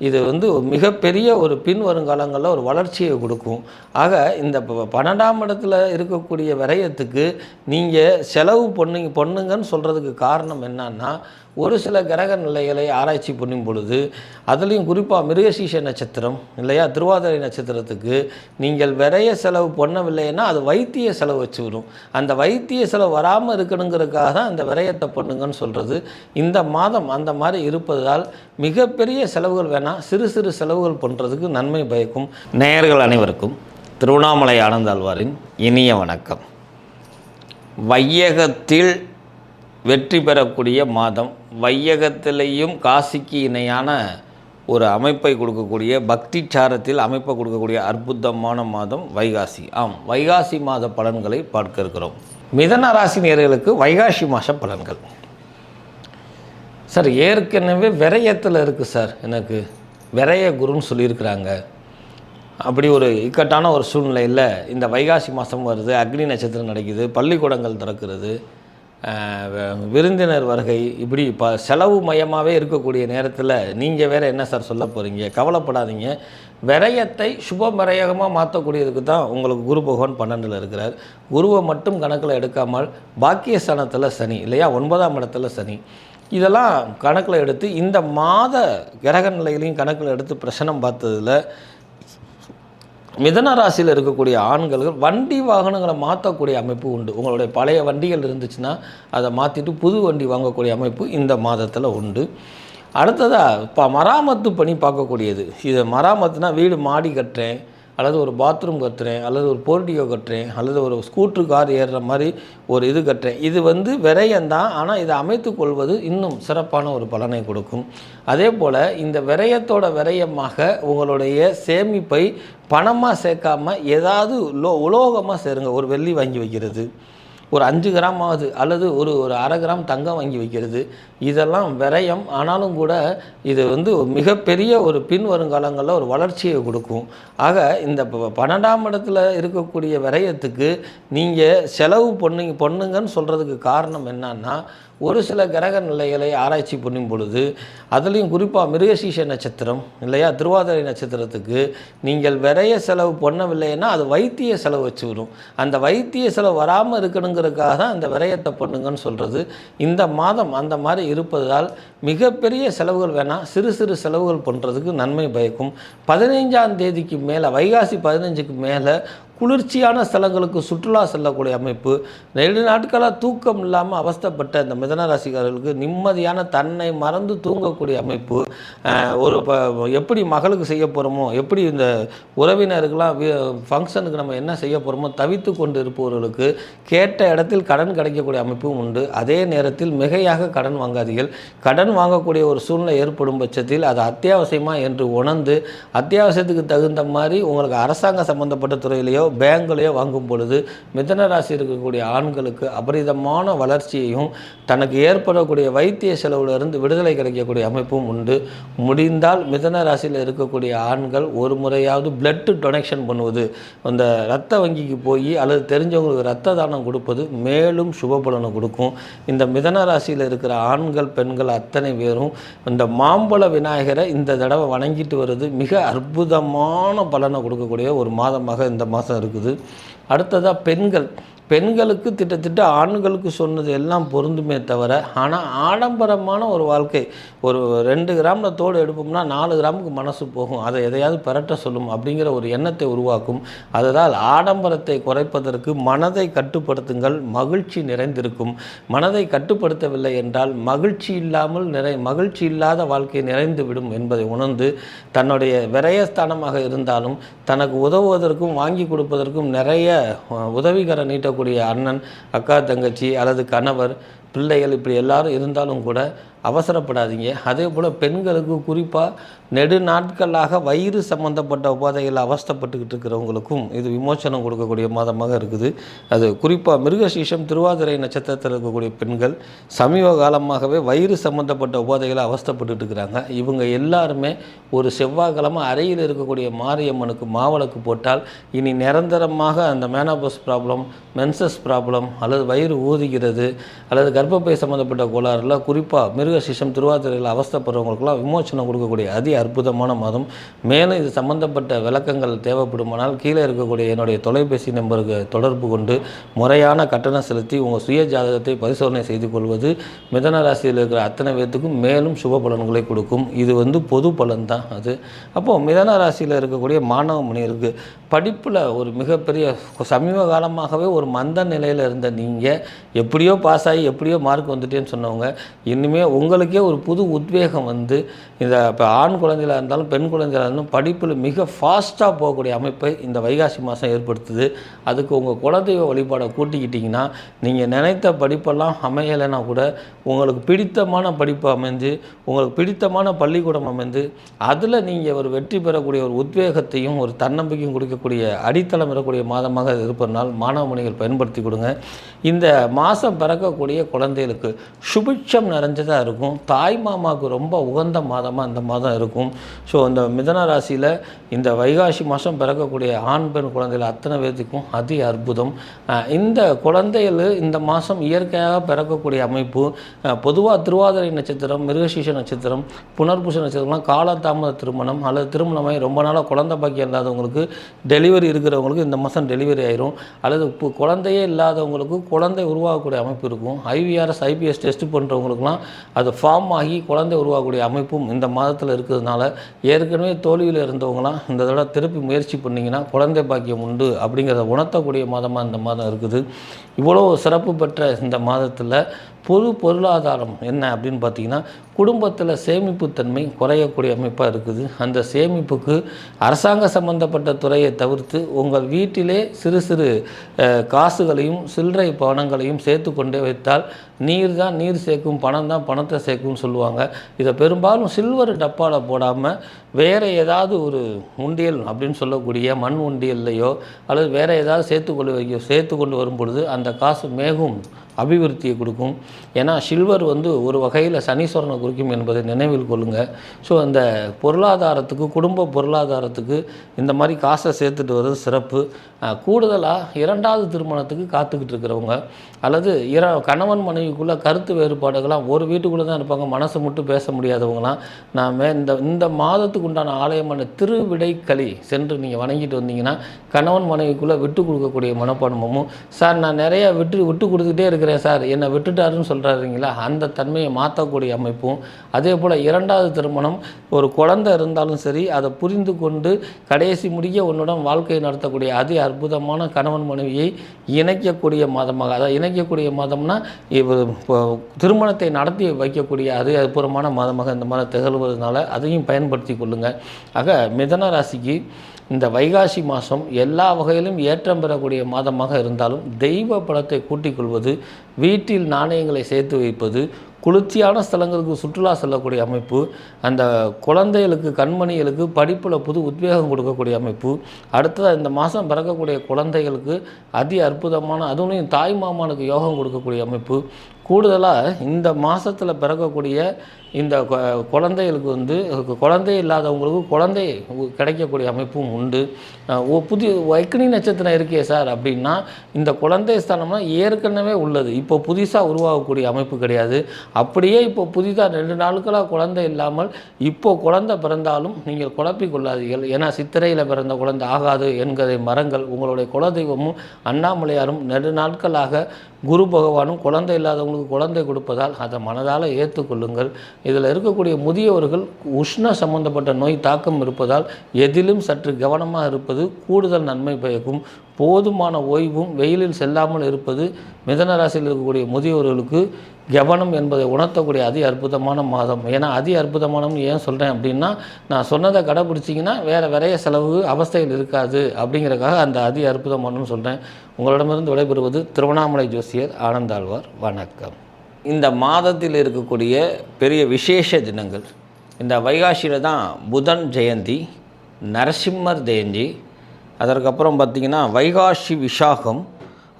இது வந்து மிகப்பெரிய ஒரு பின் வருங்காலங்களில் ஒரு வளர்ச்சியை கொடுக்கும். ஆக இந்த பன்னெண்டாம் இடத்துல இருக்கக்கூடிய விரயத்துக்கு நீங்கள் செலவு பண்ணுங்க பண்ணுங்கன்னு சொல்கிறதுக்கு காரணம் என்னன்னா ஒரு சில கிரக நிலைகளை ஆராய்ச்சி பண்ணும் பொழுது அதுலேயும் குறிப்பாக மிருகசீஷ நட்சத்திரம் இல்லையா திருவாதிரை நட்சத்திரத்துக்கு நீங்கள் விரைய செலவு பண்ணவில்லைன்னா அது வைத்திய செலவு வச்சு வரும். அந்த வைத்திய செலவு வராமல் இருக்கணுங்கிறதுக்காக தான் அந்த விரயத்தை பண்ணுங்கன்னு சொல்கிறது இந்த மாதம் அந்த மாதிரி இருப்பதால் மிகப்பெரிய செலவுகள் வேணால் சிறு சிறு செலவுகள் பண்ணுறதுக்கு நன்மை பயக்கும் நேயர்கள் அனைவருக்கும் திருவண்ணாமலை ஆனந்தாழ்வாரின் இனிய வணக்கம். வையகத்தில் வெற்றி பெறக்கூடிய மாதம் வையகத்திலேயும் காசிக்கு இணையான ஒரு அமைப்பை கொடுக்கக்கூடிய பக்தி சாரத்தில் அமைப்பை கொடுக்கக்கூடிய அற்புதமான மாதம் வைகாசி. ஆம் வைகாசி மாத பலன்களை பார்க்க இருக்கிறோம். மிதன ராசி நேர்களுக்கு வைகாசி மாத பலன்கள். சார் ஏற்கனவே விரயத்தில் இருக்குது சார் எனக்கு விரய குருன்னு சொல்லியிருக்கிறாங்க. அப்படி ஒரு இக்கட்டான ஒரு சூழ்நிலையில் இந்த வைகாசி மாதம் வருது அக்னி நட்சத்திரம் நடக்குது பள்ளிக்கூடங்கள் திறக்கிறது விருந்தினர் வருகை இப்படி ப செலவு மையமாகவே இருக்கக்கூடிய நேரத்தில் நீங்கள் வேறு என்ன சார் சொல்ல போகிறீங்க கவலைப்படாதீங்க. விரயத்தை சுப விரயகமாக மாற்றக்கூடியதுக்கு தான் உங்களுக்கு குரு பகவான் பன்னெண்டில் இருக்கிறார். குருவை மட்டும் கணக்கில் எடுக்காமல் பாக்கியஸ்தானத்தில் சனி இல்லையா? ஒன்பதாம் இடத்துல சனி. இதெல்லாம் கணக்கில் எடுத்து இந்த மாத கிரக நிலையிலையும் கணக்கில் எடுத்து பிரசனம் பார்த்ததில் மிதன ராசியில் இருக்கக்கூடிய ஆண்கள் வண்டி வாகனங்களை மாற்றக்கூடிய அமைப்பு உண்டு. உங்களுடைய பழைய வண்டிகள் இருந்துச்சுன்னா அதை மாற்றிட்டு புது வண்டி வாங்கக்கூடிய அமைப்பு இந்த மாதத்தில் உண்டு. அடுத்ததாக இப்போ மராமத்து பணி பார்க்கக்கூடியது. இது மராமத்துனா வீடு மாடி கட்டுறேன். அல்லது ஒரு பாத்ரூம் கட்டுறேன் அல்லது ஒரு போர்டியோ கட்டுறேன் அல்லது ஒரு ஸ்கூட்ரு கார் ஏறுற மாதிரி ஒரு இது கட்டுறேன். இது வந்து விரயம்தான் ஆனால் இதை அமைத்து கொள்வது இன்னும் சிறப்பான ஒரு பலனை கொடுக்கும். அதே போல் இந்த விரயத்தோட விரயமாக உங்களுடைய சேமிப்பை பணமாக சேர்க்காம ஏதாவது லோ உலோகமாக சேருங்க. ஒரு வெள்ளி வாங்கி வைக்கிறது. ஒரு அஞ்சு கிராம் ஆகுது அல்லது ஒரு ஒரு அரை கிராம் தங்கம் வாங்கி வைக்கிறது. இதெல்லாம் விரயம். ஆனாலும் கூட இது வந்து மிகப்பெரிய ஒரு பின் வருங்காலங்களில் ஒரு வளர்ச்சியை கொடுக்கும். ஆக இந்த பன்னெண்டாம் இடத்துல இருக்கக்கூடிய விரயத்துக்கு நீங்கள் செலவு பண்ணுங்க பண்ணுங்கன்னு சொல்கிறதுக்கு காரணம் என்னன்னா ஒரு சில கிரக நிலைகளை ஆராய்ச்சி பண்ணும் பொழுது அதுலேயும் குறிப்பாக மிருகசீஷ நட்சத்திரம் இல்லையா? திருவாதிரை நட்சத்திரத்துக்கு நீங்கள் விரைய செலவு பண்ணவில்லைன்னா அது வைத்திய செலவு வச்சு வரும். அந்த வைத்திய செலவு வராமல் இருக்கணுங்கிறதுக்காக தான் அந்த விரயத்தை பண்ணுங்கன்னு சொல்கிறது இந்த மாதம் அந்த மாதிரி இருப்பதால் மிகப்பெரிய செலவுகள் வேணால் சிறு சிறு செலவுகள் பண்ணுறதுக்கு நன்மை பயக்கும். பதினைஞ்சாம் தேதிக்கு மேலே வைகாசி பதினஞ்சுக்கு மேலே குளிர்ச்சியான ஸ்தலங்களுக்கு சுற்றுலா செல்லக்கூடிய அமைப்பு. ரெண்டு நாட்களாக தூக்கம் இல்லாமல் அவஸ்தப்பட்ட இந்த மிதன ராசிக்காரர்களுக்கு நிம்மதியான தன்னை மறந்து தூங்கக்கூடிய அமைப்பு. ஒரு எப்படி மகளுக்கு செய்ய போகிறோமோ எப்படி இந்த உறவினருக்கெல்லாம் ஃபங்க்ஷனுக்கு நம்ம என்ன செய்ய போகிறோமோ தவித்து கொண்டு இருப்பவர்களுக்கு கேட்ட இடத்தில் கடன் கிடைக்கக்கூடிய அமைப்பும் உண்டு. அதே நேரத்தில் மிகையாக கடன் வாங்காதீர்கள். கடன் வாங்கக்கூடிய ஒரு சூழ்நிலை ஏற்படும் பட்சத்தில் அது அத்தியாவசியமாக என்று உணர்ந்து அத்தியாவசியத்துக்கு தகுந்த மாதிரி உங்களுக்கு அரசாங்க சம்பந்தப்பட்ட துறையிலேயோ பேங்க்லையோ வாங்கும் பொழுது மிதன ராசி இருக்கக்கூடிய ஆண்களுக்கு அபரிதமான வளர்ச்சியையும் தனக்கு ஏற்படக்கூடிய வைத்திய செலவிலிருந்து விடுதலை கிடைக்கக்கூடிய அமைப்பும் உண்டு. முடிந்தால் மிதன ராசியில் இருக்கக்கூடிய ஆண்கள் ஒரு முறையாவது பிளட் டொனேஷன் பண்ணுவது அந்த ரத்த வங்கிக்கு போய் அல்லது தெரிஞ்சவங்களுக்கு ரத்த தானம் கொடுப்பது மேலும் சுப பலனை கொடுக்கும். இந்த மிதன ராசியில் இருக்கிற ஆண்கள் பெண்கள் அத்தனை பேரும் இந்த மாம்பழ விநாயகரை இந்த தடவை வணங்கிட்டு வருது மிக அற்புதமான பலனை கொடுக்கக்கூடிய ஒரு மாதமாக இந்த மாதம் இருக்குது. அடுத்ததாக பெண்கள். பெண்களுக்கு திட்டத்திட்ட ஆண்களுக்கு சொன்னது எல்லாம் பொருந்துமே தவிர ஆனால் ஆடம்பரமான ஒரு வாழ்க்கை. ஒரு ரெண்டு கிராமில் தோடு எடுப்போம்னா நாலு கிராமுக்கு மனசு போகும். அதை எதையாவது பெரட்ட சொல்லும் அப்படிங்கிற ஒரு எண்ணத்தை உருவாக்கும். அதனால் ஆடம்பரத்தை குறைப்பதற்கு மனதை கட்டுப்படுத்துங்கள் மகிழ்ச்சி நிறைந்திருக்கும். மனதை கட்டுப்படுத்தவில்லை என்றால் மகிழ்ச்சி இல்லாமல் நிறை மகிழ்ச்சி இல்லாத வாழ்க்கை நிறைந்து விடும் என்பதை உணர்ந்து தன்னுடைய விரயஸ்தானமாக இருந்தாலும் தனக்கு உதவுவதற்கும் வாங்கி கொடுப்பதற்கும் நிறைய உதவிகர நீட்ட வாழக்கூடிய அண்ணன் அக்கா தங்கச்சி அல்லது கணவர் பிள்ளைகள் இப்படி எல்லாரும் இருந்தாலும் கூட அவசரப்படாதீங்க. அதே போல் பெண்களுக்கு குறிப்பாக நெடு நாட்களாக வயிறு சம்மந்தப்பட்ட உபாதைகள் அவஸ்தைப்பட்டுக்கிட்டு இருக்கிறவங்களுக்கும் இது விமோசனம் கொடுக்கக்கூடிய மாதமாக இருக்குது. அது குறிப்பாக மிருகசீஷம் திருவாதிரை நட்சத்திரத்தில் இருக்கக்கூடிய பெண்கள் சமீப காலமாகவே வயிறு சம்மந்தப்பட்ட உபாதைகளை அவஸ்தைப்பட்டுட்டு இருக்கிறாங்க. இவங்க எல்லாருமே ஒரு செவ்வாய்க்கிழமை அறையில் இருக்கக்கூடிய மாரியம்மனுக்கு மாவளக்கு போட்டால் இனி நிரந்தரமாக அந்த மேனோபஸ் ப்ராப்ளம் மென்சஸ் ப்ராப்ளம் அல்லது வயிறு ஊதுகிறது அல்லது கர்ப்பப்பை சம்மந்தப்பட்ட கோளாறுல குறிப்பாக மிருக சிஷம் திருவாதிரையில் அவஸ்தப்படுறவங்களுக்குலாம் விமோச்சனம் கொடுக்கக்கூடிய அதி அற்புதமான மாதம். மேலும் இது சம்பந்தப்பட்ட விளக்கங்கள் தேவைப்படுமானால் கீழே இருக்கக்கூடிய என்னுடைய தொலைபேசி நம்பருக்கு தொடர்பு கொண்டு முறையான கட்டணம் செலுத்தி உங்கள் சுய ஜாதகத்தை பரிசோதனை செய்து கொள்வது. மிதன ராசியில் இருக்கிற அத்தனை பேர்த்துக்கும் மேலும் சுப பலன்களை கொடுக்கும். இது வந்து பொது பலன் தான் அது. அப்போது மிதன ராசியில் இருக்கக்கூடிய மாணவ மணியருக்கு படிப்பில் ஒரு மிகப்பெரிய சமீப காலமாகவே ஒரு மந்த நிலையில் இருந்த நீங்கள் எப்படியோ பாஸ் ஆகி எப்படி எப்படியோ மார்க் வந்துட்டேன்னு சொன்னவங்க இனிமே உங்களுக்கே ஒரு புது உத்வேகம் வந்து இந்த இப்போ ஆண் குழந்தைகளாக இருந்தாலும் பெண் குழந்தைகளாக இருந்தாலும் படிப்பில் மிக ஃபாஸ்ட்டாக போகக்கூடிய அமைப்பை இந்த வைகாசி மாதம் ஏற்படுத்துது. அதுக்கு உங்கள் குலதெய்வ வழிபாடை கூட்டிக்கிட்டிங்கன்னா நீங்கள் நினைத்த படிப்பெல்லாம் அமையலைன்னா கூட உங்களுக்கு பிடித்தமான படிப்பு அமைஞ்சு உங்களுக்கு பிடித்தமான பள்ளிக்கூடம் அமைந்து அதில் நீங்கள் ஒரு வெற்றி பெறக்கூடிய ஒரு உத்வேகத்தையும் ஒரு தன்னம்பிக்கையும் கொடுக்கக்கூடிய அடித்தளம் பெறக்கூடிய மாதமாக இருப்பதனால் மாணவ மணிகள் பயன்படுத்தி கொடுங்க. இந்த மாதம் பிறக்கக்கூடிய குழந்தைகளுக்கு சுபிட்சம் நிறைஞ்சதாக இருக்கும். தாய் மாமாவுக்கு ரொம்ப உகந்த மாதமாக இந்த மாதம் இருக்கும். ஸோ இந்த மிதன ராசியில் இந்த வைகாசி மாதம் பிறக்கக்கூடிய ஆண் பெண் குழந்தைகள் அத்தனை பேர்த்துக்கும் அதி அற்புதம். இந்த குழந்தைகள் இந்த மாதம் இயற்கையாக பிறக்கக்கூடிய அமைப்பு. பொதுவாக திருவாதிரை நட்சத்திரம் மிருகசீஷ நட்சத்திரம் புனர்பூச நட்சத்திரம்லாம் காலதாமத திருமணம் அல்லது திருமணமாகி ரொம்ப நாளாக குழந்தை பாக்கியம் இல்லாதவங்களுக்கு டெலிவரி இருக்கிறவங்களுக்கு இந்த மாதம் டெலிவரி ஆயிரும். அல்லது இப்போ குழந்தையே இல்லாதவங்களுக்கு குழந்தை உருவாகக்கூடிய அமைப்பு இருக்கும். ஐவிஆர்எஸ் ஐபிஎஸ் டெஸ்ட் பண்ணுறவங்களுக்குலாம் அது ஃபார்ம் ஆகி குழந்தை உருவாகக்கூடிய அமைப்பும் இந்த மாதத்தில் இருக்கிறதுனால ஏற்கனவே தோல்வியில் இருந்தவங்களாம் இந்த தடவை திருப்பி முயற்சி பண்ணிங்கன்னா குழந்தை பாக்கியம் உண்டு அப்படிங்கிறத உணர்த்தக்கூடிய மாதமாக இந்த மாதம் இருக்குது. இவ்வளோ சிறப்பு பெற்ற இந்த மாதத்தில் பொது பொருளாதாரம் என்ன அப்படின்னு பார்த்தீங்கன்னா குடும்பத்தில் சேமிப்புத்தன்மை குறையக்கூடிய அமைப்பாக இருக்குது. அந்த சேமிப்புக்கு அரசாங்க சம்பந்தப்பட்ட துறையை தவிர்த்து உங்கள் வீட்டிலே சிறு சிறு காசுகளையும் சில்லறை பணங்களையும் சேர்த்து கொண்டே வைத்தால் நீர் தான் நீர் சேர்க்கும் பணம் தான் பணத்தை சேர்க்கும்னு சொல்லுவாங்க. இதை பெரும்பாலும் சில்வர் டப்பாவில் போடாமல் வேறு ஏதாவது ஒரு உண்டியல் அப்படின்னு சொல்லக்கூடிய மண் உண்டியல்லையோ அல்லது வேறு ஏதாவது சேர்த்து கொண்டு வைக்க சேர்த்து கொண்டு வரும் பொழுது அந்த காசு மேகும். அபிவிருத்தியை கொடுக்கும். ஏன்னா சில்வர் வந்து ஒரு வகையில் சனீஸ்வரனை குறிக்கும் என்பதை நினைவில் கொள்ளுங்கள் ஸோ அந்த பொருளாதாரத்துக்கு குடும்ப பொருளாதாரத்துக்கு இந்த மாதிரி காசை சேர்த்துட்டு வர்றது சிறப்பு. கூடுதலாக இரண்டாவது திருமணத்துக்கு காத்துக்கிட்டு இருக்கிறவங்க அல்லது இர கணவன் மனைவிக்குள்ளே கருத்து வேறுபாடுகள்லாம் ஒரு வீட்டுக்குள்ளே தான் இருப்பாங்க மனசு மட்டும் பேச முடியாதவங்களாம் நாம் இந்த இந்த மாதத்துக்கு உண்டான ஆலயமான திருவிடைக்களி சென்று நீங்கள் வணங்கிட்டு வந்தீங்கன்னா கணவன் மனைவிக்குள்ளே விட்டு கொடுக்கக்கூடிய மனப்பான்மமும் சார் நான் நிறைய விட்டு விட்டு கொடுத்துட்டே இருக்கிறேன். சார். என்னை விட்டுட்டாருன்னு சொல்கிறாருங்களா அந்த தன்மையை மாற்றக்கூடிய அமைப்பும் அதே போல் இரண்டாவது திருமணம் ஒரு குழந்தை இருந்தாலும் சரி அதை புரிந்து கொண்டு கடைசி முடிய உன்னுடன் வாழ்க்கையை நடத்தக்கூடிய அதி அற்புதமான கணவன் மனைவியை இணைக்கக்கூடிய மாதமாக அதாவது இணைக்கக்கூடிய மாதம்னா இவர் இப்போ திருமணத்தை நடத்தி வைக்கக்கூடிய அது அற்புதமான மாதமாக இந்த மாதிரி திகழ்வதனால அதையும் பயன்படுத்தி கொள்ளுங்கள் ஆக மிதன ராசிக்கு இந்த வைகாசி மாதம் எல்லா வகையிலும் ஏற்றம் பெறக்கூடிய மாதமாக இருந்தாலும் தெய்வ பலத்தை கூட்டிக் கொள்வது வீட்டில் நாணயங்களை சேர்த்து வைப்பது குளிர்ச்சியான ஸ்தலங்களுக்கு சுற்றுலா செல்லக்கூடிய அமைப்பு அந்த குழந்தைகளுக்கு கண்மணிகளுக்கு படிப்பில் புது உத்வேகம் கொடுக்கக்கூடிய அமைப்பு அடுத்ததாக இந்த மாதம் பிறக்கக்கூடிய குழந்தைகளுக்கு அதி அற்புதமான அதுவும் தாய் மாமானுக்கு யோகம் கொடுக்கக்கூடிய அமைப்பு கூடுதலாக இந்த மாதத்தில் பிறக்கக்கூடிய இந்த குழந்தைகளுக்கு வந்து குழந்தை இல்லாதவங்களுக்கு குழந்தை கிடைக்கக்கூடிய அமைப்பும் உண்டு. புதிய வைக்கணி நட்சத்திரம் இருக்கே சார் அப்படின்னா இந்த குழந்தை ஸ்தானம்னா ஏற்கனவே உள்ளது. இப்போ புதுசாக உருவாகக்கூடிய அமைப்பு கிடையாது. அப்படியே இப்போ புதிதாக ரெண்டு நாட்களாக குழந்தை இல்லாமல் இப்போ குழந்தை பிறந்தாலும் நீங்கள் குழப்பிக்கொள்ளாதீர்கள் ஏன்னா சித்திரையில் பிறந்த குழந்தை ஆகாது என்கிற மரங்கள் உங்களுடைய குலதெய்வமும் அண்ணாமலையாரும் நெடு நாட்களாக குரு பகவானும் குழந்தை இல்லாதவங்களுக்கு குழந்தை கொடுப்பதால் அதை மனதால் ஏற்றுக்கொள்ளுங்கள் இதில் இருக்கக்கூடிய முதியவர்கள் உஷ்ண சம்பந்தப்பட்ட நோய் தாக்கம் இருப்பதால் எதிலும் சற்று கவனமாக இருப்பது கூடுதல் நன்மை பயக்கும். போதுமான ஓய்வும் வெயிலில் செல்லாமல் இருப்பது மிதன ராசியில் இருக்கக்கூடிய முதியவர்களுக்கு கவனம் என்பதை உணர்த்தக்கூடிய அதி அற்புதமான மாதம். ஏன்னா அதி அற்புதமானம்னு ஏன் சொல்கிறேன் அப்படின்னா நான் சொன்னதை கடைபிடிச்சிங்கன்னா வேறு விரைய செலவு அவஸ்தைகள் இருக்காது அப்படிங்கிறதுக்காக அந்த அதி அற்புதமானம்னு சொல்கிறேன் உங்களிடமிருந்து விடைபெறுவது திருவண்ணாமலை ஜோசியர் ஆனந்தாழ்வார். வணக்கம். இந்த மாதத்தில் இருக்கக்கூடிய பெரிய விசேஷ தினங்கள் இந்த வைகாசியில் தான் புதன் ஜெயந்தி நரசிம்மர் ஜெயந்தி அதற்கப்புறம் பார்த்திங்கன்னா வைகாசி விசாகம்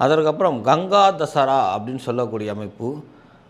அதற்கப்புறம் கங்கா தசரா அப்படின்னு சொல்லக்கூடிய அமைப்பு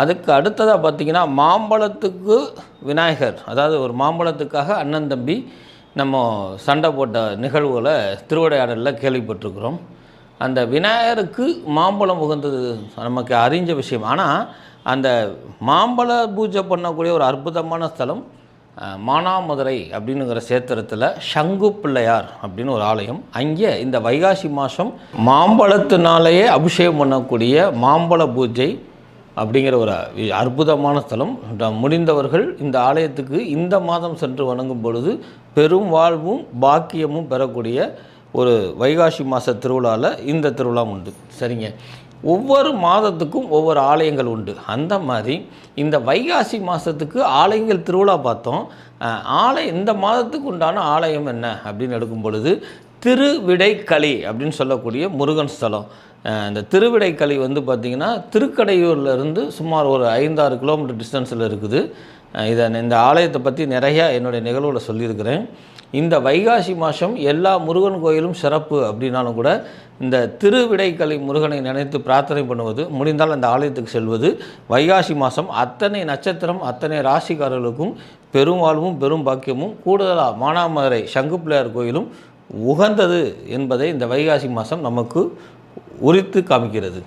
அதுக்கு அடுத்ததாக பார்த்திங்கன்னா மாம்பழத்துக்கு விநாயகர். அதாவது ஒரு மாம்பழத்துக்காக அண்ணன் தம்பி நம்ம சண்டை போட்ட நிகழ்வுகளை திருவிடையாடலில் கேள்விப்பட்டிருக்கிறோம். அந்த விநாயகருக்கு மாம்பழம் உகந்தது நமக்கு அறிஞ்ச விஷயம். ஆனால் அந்த மாம்பழ பூஜை பண்ணக்கூடிய ஒரு அற்புதமான ஸ்தலம் மானாமதுரை அப்படிங்கிற சேத்திரத்தில் சங்கு பிள்ளையார் அப்படின்னு ஒரு ஆலயம். அங்கே இந்த வைகாசி மாதம் மாம்பழத்தினாலேயே அபிஷேகம் பண்ணக்கூடிய மாம்பழ பூஜை அப்படிங்கிற ஒரு அற்புதமான ஸ்தலம். முடிந்தவர்கள் இந்த ஆலயத்துக்கு இந்த மாதம் சென்று வணங்கும் பொழுது பெரும் வாழ்வும் பாக்கியமும் பெறக்கூடிய ஒரு வைகாசி மாத திருவிழாவில் இந்த திருவிழா உண்டு. சரிங்க. ஒவ்வொரு மாதத்துக்கும் ஒவ்வொரு ஆலயங்கள் உண்டு. அந்த மாதிரி இந்த வைகாசி மாதத்துக்கு ஆலயங்கள் திருவிழா பார்த்தோம். ஆலயம் இந்த மாதத்துக்கு உண்டான ஆலயம் என்ன? அப்படின்னு எடுக்கும் பொழுது திருவிடைக்களி அப்படின்னு சொல்லக்கூடிய முருகன் ஸ்தலம். இந்த திருவிடைக்கலை வந்து பார்த்திங்கன்னா திருக்கடையூர்லேருந்து சுமார் ஒரு ஐந்தாறு கிலோமீட்டர் டிஸ்டன்ஸில் இருக்குது. இதை இந்த ஆலயத்தை பற்றி நிறையா என்னுடைய நிகழ்வில் சொல்லியிருக்கிறேன். இந்த வைகாசி மாதம் எல்லா முருகன் கோயிலும் சிறப்பு அப்படின்னாலும் கூட இந்த திருவிடைக்கலை முருகனை நினைத்து பிரார்த்தனை பண்ணுவது முடிந்தால் அந்த ஆலயத்துக்கு செல்வது வைகாசி மாதம் அத்தனை நட்சத்திரம் அத்தனை ராசிக்காரர்களுக்கும் பெரும்வாழ்வும் பெரும் பாக்கியமும் கூடுதலாக மானாமதுரை சங்கு பிள்ளையார் கோயிலும் உகந்தது என்பதை இந்த வைகாசி மாதம் நமக்கு உரித்து காமிக்கிறது.